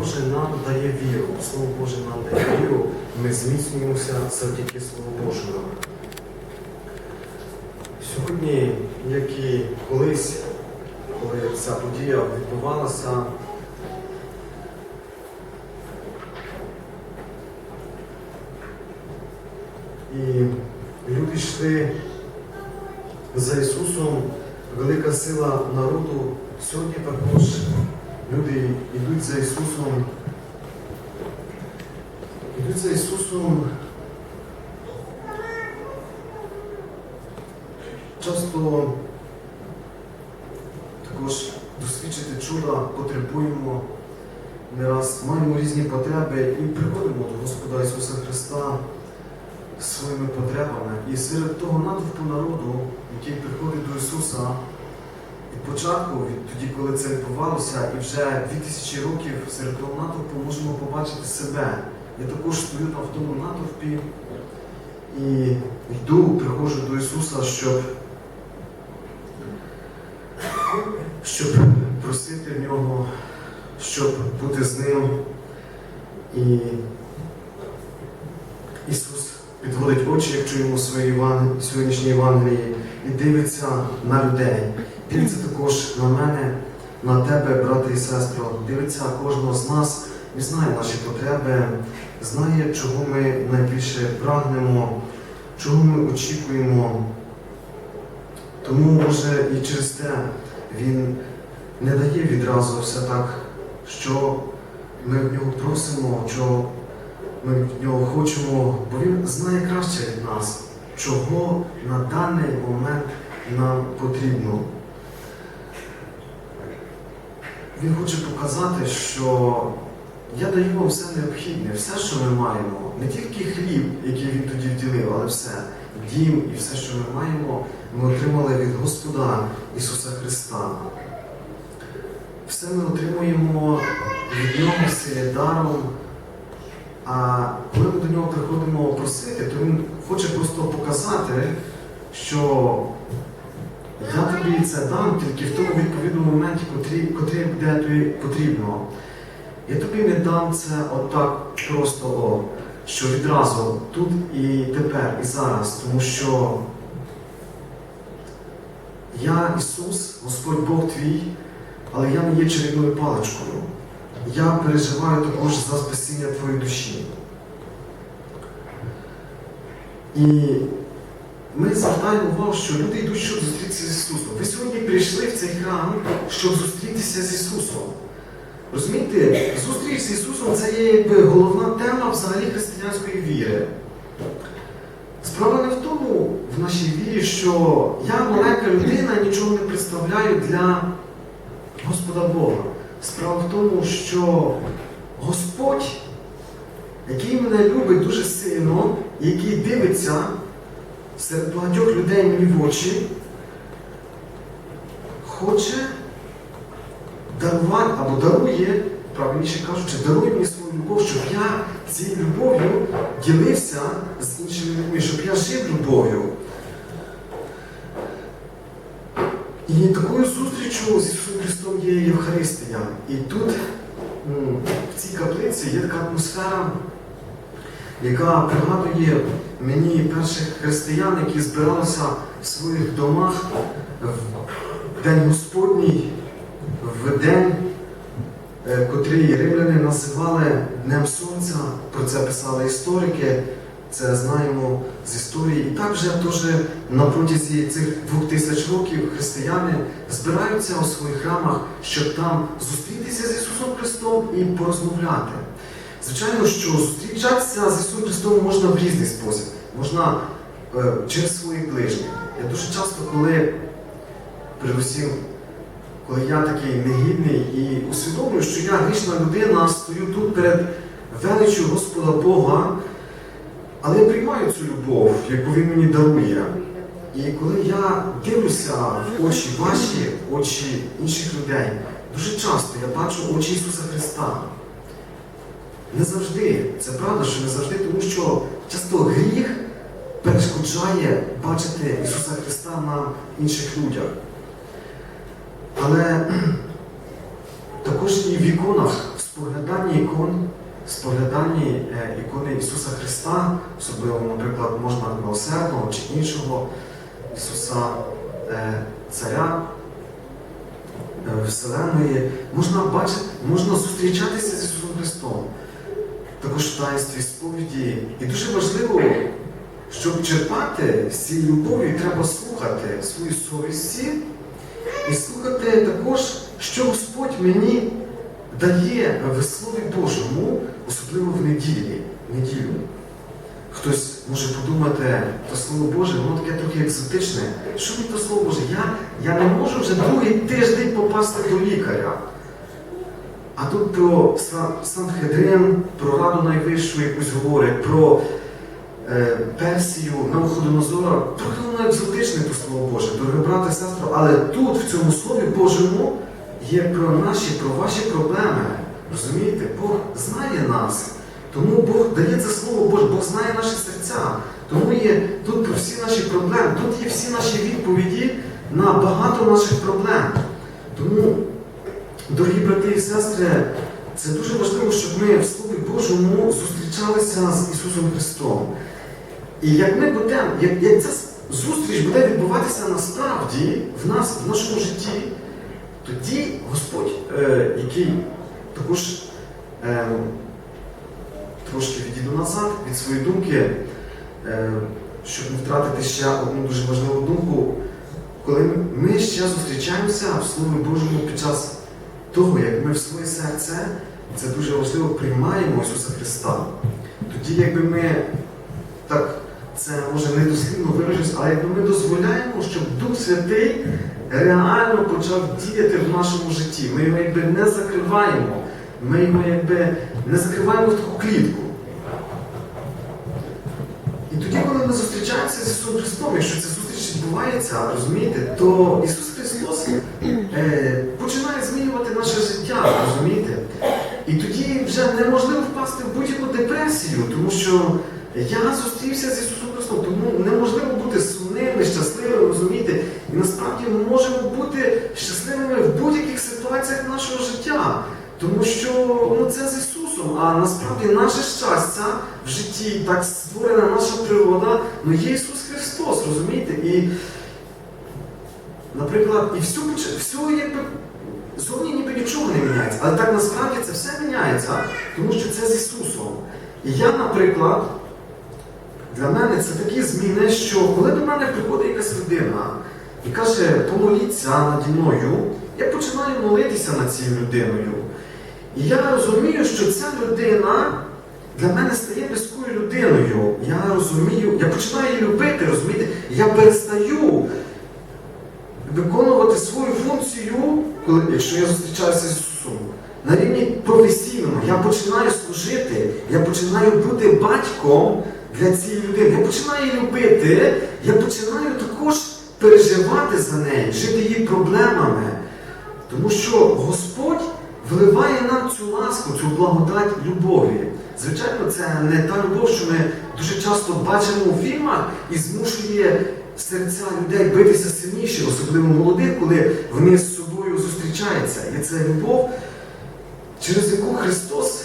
Боже нам дає віру. Слово Боже нам дає віру. Ми зміцнюємося завдяки Слову Божому. Сьогодні, як і колись, коли ця подія відбувалася, і люди йшли за Ісусом, велика сила народу. Сьогодні також люди йдуть за Ісусом. Йдуть за Ісусом. Часто також досвідчити чуда потребуємо, не раз маємо різні потреби і приходимо до Господа Ісуса Христа своїми потребами. І серед того натовпу народу, який приходить початку, тоді, коли це відбувалося, і вже 2000 років серед того натовпу можемо побачити себе. Я також стою там в тому натовпі і йду, приходжу до Ісуса, щоб, щоб просити в нього, щоб бути з ним. І Ісус підводить очі, як чуємо в своїй Єван- сьогоднішній Євангелії, і дивиться на людей. Дивиться також на мене, на тебе, брате і сестро. Дивиться кожного з нас і знає наші потреби, знає, чого ми найбільше прагнемо, чого ми очікуємо. Тому, може, і через те Він не дає відразу все так, що ми в нього просимо, що ми в нього хочемо, бо він знає краще від нас, чого на даний момент нам потрібно. Він хоче показати, що я даю вам все необхідне, все, що ми маємо, не тільки хліб, який він тоді вділив, але все, дім і все, що ми маємо, ми отримали від Господа Ісуса Христа. Все ми отримуємо від Нього даром. А коли ми до нього приходимо просити, то він хоче просто показати, що я тобі це дам тільки в тому відповідному моменті, котрий, буде тобі потрібно. Я тобі не дам це отак просто, о, що відразу тут і тепер, і зараз, тому що я Ісус, Господь Бог твій, але я не є чарівною паличкою. Я переживаю також за спасіння твоєї душі. І ми звертаємо увагу, що люди йдуть, щоб зустрітися з Ісусом. Ви сьогодні прийшли в цей храм, щоб зустрітися з Ісусом. Розумієте, зустріч з Ісусом це є якби головна тема взагалі християнської віри. Справа не в тому в нашій вірі, що я маленька людина нічого не представляю для Господа Бога. Справа в тому, що Господь, який мене любить дуже сильно, який дивиться серед багатьох людей мені в очі, хоче дарувати або дарує, правильніше кажучи, дарує мені свою любов, щоб я цією любов'ю ділився з іншими людьми, щоб я жив любов'ю. І такою зустрічю з Ісусом Христом є Євхаристія. І тут, в цій каплиці, є така атмосфера, яка пригадує мені перших християн, які збиралися в своїх домах в День Господній, в день, е, котрий римляни називали Днем Сонця. Про це писали історики. Це знаємо з історії. І так вже на протязі цих двох тисяч років християни збираються у своїх храмах, щоб там зустрітися з Ісусом Христом і порозмовляти. Звичайно, що зустрічатися з Ісусом Христом можна в різний спосіб. Можна е, через своїх ближніх. Я дуже часто, коли передусім, коли я такий негідний і усвідомлюю, що я грішна людина, стою тут перед величю Господа Бога. Але я приймаю цю любов, яку він мені дарує. І коли я дивлюся в очі ваші, в очі інших людей, дуже часто я бачу очі Ісуса Христа. Не завжди, це правда, що не завжди, тому що часто гріх перешкоджає бачити Ісуса Христа на інших людях. Але також і в іконах, в спогляданні ікон, спогляданні е, ікони Ісуса Христа, особливо, наприклад, можна милосердного чи іншого Ісуса е, Царя е, Вселеної, можна бачити, можна зустрічатися з Ісусом Христом. Також в таїнстві сповіді. І дуже важливо, щоб черпати з цієї любові, треба слухати свою совісті і слухати також, що Господь мені дає в Слові Божому, особливо в неділі, неділю. Хтось може подумати, то Слово Боже, воно таке трохи екзотичне. Що мені то Слово Боже? Я, я не можу вже другий тиждень попасти до лікаря. А тут про Сан- Санхедрин, про Раду Найвищу якусь говорить, про е, Персію, Навуходонозора. Трохи воно екзотичне то Слово Боже, дорогі брати сестри, але тут, в цьому Слові Божому, є про наші, про ваші проблеми. Розумієте? Бог знає нас. Тому Бог дає це Слово Боже, Бог знає наші серця. Тому є тут всі наші проблеми, тут є всі наші відповіді на багато наших проблем. Тому Дорогі брати і сестри, це дуже важливо, щоб ми в Слові Божому зустрічалися з Ісусом Христом. І як ми будемо, як, як ця зустріч буде відбуватися насправді в нас, в нашому житті, тоді Господь, е, який також е, трошки відійду назад від своєї думки, е, щоб не втратити ще одну дуже важливу думку, коли ми ще зустрічаємося в Слові Божому під час того, як ми в своє серце, це дуже важливо, приймаємо Ісуса Христа. Тоді, якби ми так, це може не дослідно виражусь, але якби ми дозволяємо, щоб Дух Святий реально почав діяти в нашому житті. Ми його якби не закриваємо, ми його якби не закриваємо в таку клітку. І тоді, коли ми зустрічаємося з Ісусом Христом, якщо ця зустріч відбувається, розумієте, то Ісус Христос е, починає змінювати наше життя, розумієте? І тоді вже неможливо впасти в будь-яку депресію, тому що я зустрівся з Ісусом Христом, тому неможливо бути сумним, нещасливим, розумієте? І насправді ми можемо бути щасливими в будь-яких ситуаціях нашого життя. Тому що ну, це з Ісусом, а насправді наше щастя в житті, так створена наша природа, ну є Ісус Христос, розумієте? І, наприклад, і все, все якби зовні ніби нічого не міняється, але так насправді це все міняється, тому що це з Ісусом. І я, наприклад, для мене це такі зміни, що коли до мене приходить якась людина і каже, помоліться наді мною, я починаю молитися над цією людиною. І я розумію, що ця людина для мене стає близькою людиною. Я розумію, я починаю її любити, розумієте? Я перестаю виконувати свою функцію, коли, якщо я зустрічаюся з Ісусом. На рівні професійному я починаю служити, я починаю бути батьком для цієї людини. Я починаю її любити, я починаю також переживати за неї, жити її проблемами. Тому що Господь вливає нам цю ласку, цю благодать любові. Звичайно, це не та любов, що ми дуже часто бачимо у фільмах і змушує серця людей битися сильніше, особливо молодих, коли вони з собою зустрічаються. І це любов, через яку Христос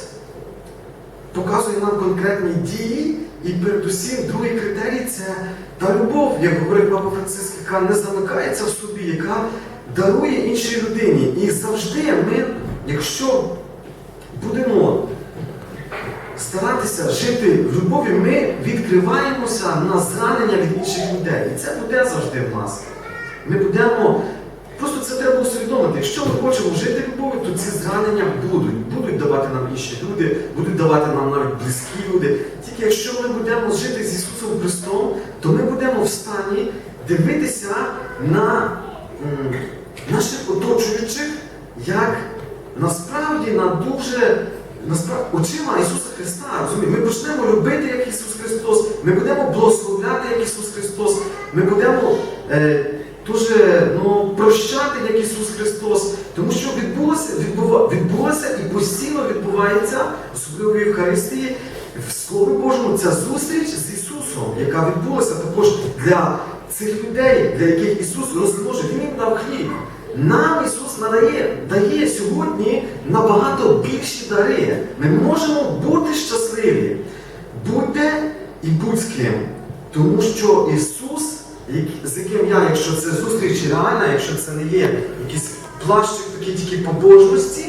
показує нам конкретні дії, і передусім другий критерій це та любов, як говорить Папа Франциск, яка не замикається в собі, яка дарує іншій людині. І завжди ми, якщо будемо старатися жити в любові, ми відкриваємося на зранення від інших людей. І це буде завжди в нас. Ми будемо. Просто це треба усвідомити. Якщо ми хочемо жити любов'ю, то ці зранення будуть. Будуть давати нам інші люди, будуть давати нам навіть близькі люди. Тільки якщо ми будемо жити з Ісусом Христом, то ми будемо в стані дивитися на наших оточуючих як насправді на дуже насправді очима Ісуса Христа. Розумієте? Ми почнемо любити як Ісус Христос, ми будемо благословляти як Ісус Христос, ми будемо е, дуже ну, прощати як Ісус Христос, тому що відбулося, відбува, відбулося і постійно відбувається, особливо в Євхаристії, в Слові Божому ця зустріч з Ісусом, яка відбулася також для цих людей, для яких Ісус розмножив. Він їм дав хліб. нам Ісус надає, набагато більші дари. Ми можемо бути щасливі. Будьте і будь з ким. Тому що Ісус, з яким я, якщо це зустріч реальна, якщо це не є якийсь плащик такий тільки побожності,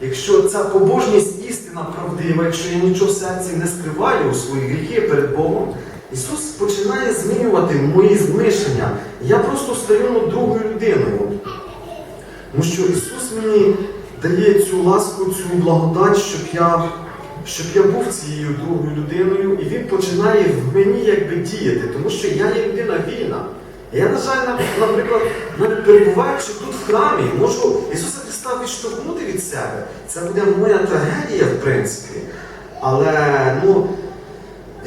якщо ця побожність істина правдива, якщо я нічого в серці не скриваю у свої гріхи перед Богом, Ісус починає змінювати мої змишення. Я просто стаю ну, другою людиною. Тому що Ісус мені дає цю ласку, цю благодать, щоб я, щоб я був цією другою людиною, і Він починає в мені якби діяти, тому що я є людина вільна. Я, на жаль, наприклад, навіть перебуваючи тут в храмі, можу Ісуса Христа відштовхнути від себе. Це буде моя трагедія, в принципі. Але ну,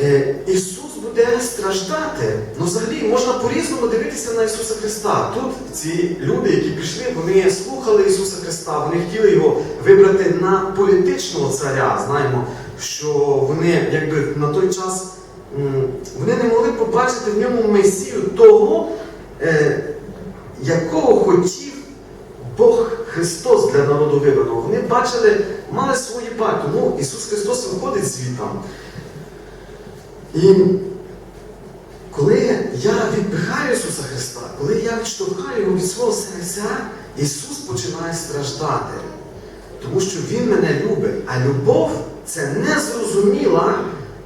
Е, Ісус буде страждати. Ну, взагалі можна по-різному дивитися на Ісуса Христа. Тут ці люди, які прийшли, вони слухали Ісуса Христа, вони хотіли його вибрати на політичного царя. Знаємо, що вони якби на той час вони не могли побачити в ньому Месію того, е, якого хотів Бог Христос для народу вибраного. Вони бачили, мали свої батьки. Тому Ісус Христос виходить звітом. І коли я відпихаю Ісуса Христа, коли я відштовхаю його від свого серця, Ісус починає страждати. Тому що Він мене любить. А любов це незрозуміла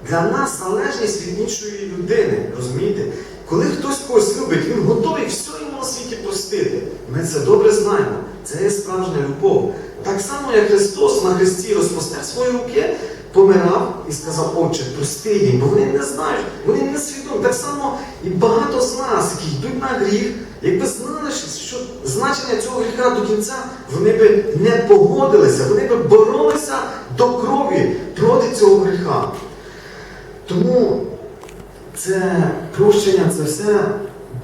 для нас залежність від іншої людини. Розумієте? Коли хтось когось любить, він готовий все йому на світі простити. Ми це добре знаємо. Це є справжня любов. Так само, як Христос на Христі розпостер свої руки, помирав і сказав, Отче, прости їм, бо вони не знають, вони не свідомі. Так само і багато з нас, які йдуть на гріх, якби знали, що значення цього гріха до кінця, вони би не погодилися, вони би боролися до крові проти цього гріха. Тому це прощення, це все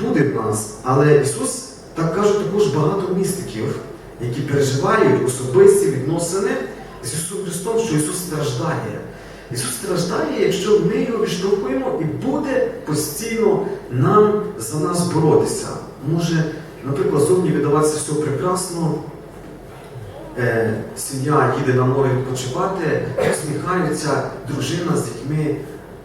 буде в нас. Але Ісус, так кажуть, також багато містиків, які переживають особисті відносини з Ісусом Христом, що Ісус страждає. Ісус страждає, якщо ми його відштовхуємо і буде постійно нам за нас боротися. Може, наприклад, зовні видаватися все прекрасно. Е, сім'я їде на море відпочивати, усміхаються, дружина з дітьми,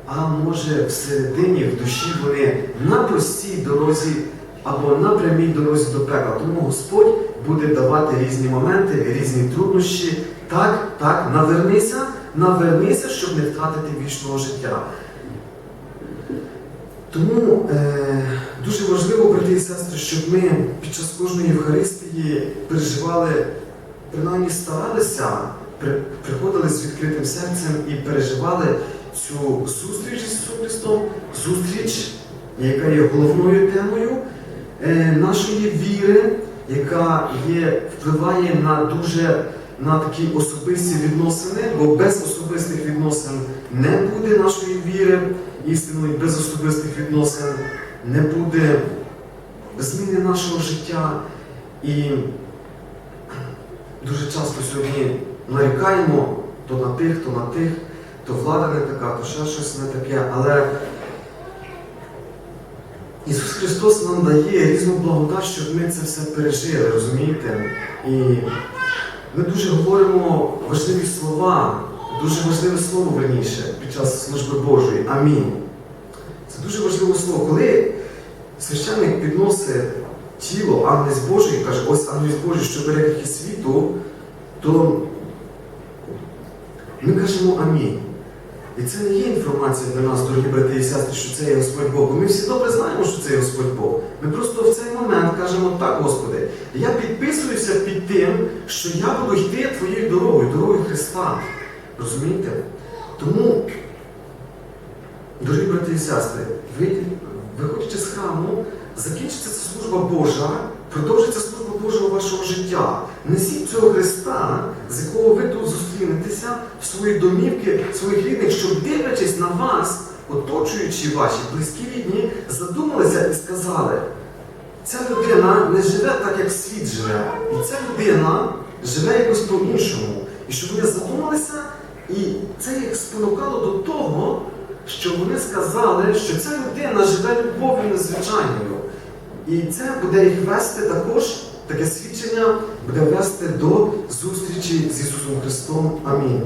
а може всередині, в душі вони на простій дорозі або на прямій дорозі до пекла. Тому Господь буде давати різні моменти, різні труднощі. Так, так, навернися, навернися, щоб не втратити вічного життя. Тому е, дуже важливо, брати і сестри, щоб ми під час кожної Євхаристії переживали, принаймні старалися, приходили з відкритим серцем і переживали цю зустріч з Ісусом Христом, зустріч, яка є головною темою е, нашої віри, яка є, впливає на дуже на такі особисті відносини, бо без особистих відносин не буде нашої віри істинної, без особистих відносин не буде зміни нашого життя. І дуже часто сьогодні нарікаємо то на тих, то на тих, то влада не така, то ще щось не таке. Але Ісус Христос нам дає різну благодать, щоб ми це все пережили, розумієте? І ми дуже говоримо важливі слова, дуже важливе слово верніше під час служби Божої. Амінь. Це дуже важливе слово. Коли священник підносить тіло Агнець Божий, і каже, ось Агнець Божий, що бере гріхи світу, то ми кажемо амінь. І це не є інформація для нас, дорогі брати і сестри, що це є Господь Бог. Бо Ми всі добре знаємо, що це є Господь Бог. Ми просто в цей момент кажемо так, Господи, я підписуюся під тим, що я буду йти твоєю дорогою, дорогою Христа. Розумієте? Тому, дорогі брати і сестри, ви, виходячи закінчиться ця служба Божа, продовжиться служба Божого вашого життя. Несіть цього Христа, з якого ви тут зустрінетеся в свої домівки, в своїх рідних, щоб дивлячись на вас, оточуючи ваші близькі рідні, задумалися і сказали, ця людина не живе так, як світ живе. І ця людина живе якось по-іншому. І щоб вони задумалися, і це їх спонукало до того, що вони сказали, що ця людина живе любов'ю незвичайною. І це буде їх вести також, таке свідчення буде вести до зустрічі з Ісусом Христом. Амінь.